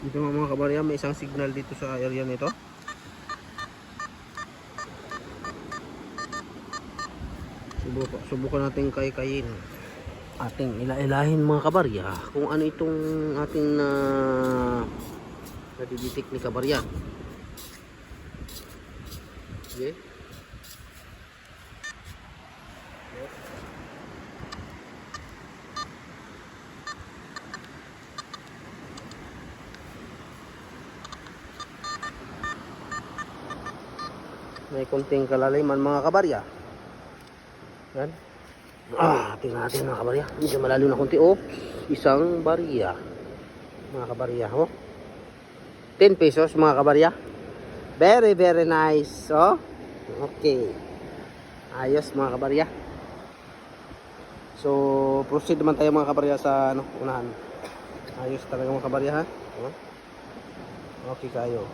Dito mga mga kabarya, may isang signal dito sa area nito. Subukan, subukan natin kay-kayin. Ating ila-ilahin mga kabarya kung ano itong ating na nadiditik ni kabarya. Okay. May kunting kalaliman mga kabarya. Yan. Ah, tingnan natin mga kabarya. Medyo malalim na kunti. Oh, isang barya. Mga kabarya, oh. 10 pesos mga kabarya. Very, very nice. Oh. Okay. Ayos mga kabarya. So, proceed naman tayo mga kabarya sa ano, unahan. Ayos talaga mga kabarya ha. Oh. Okay kayo.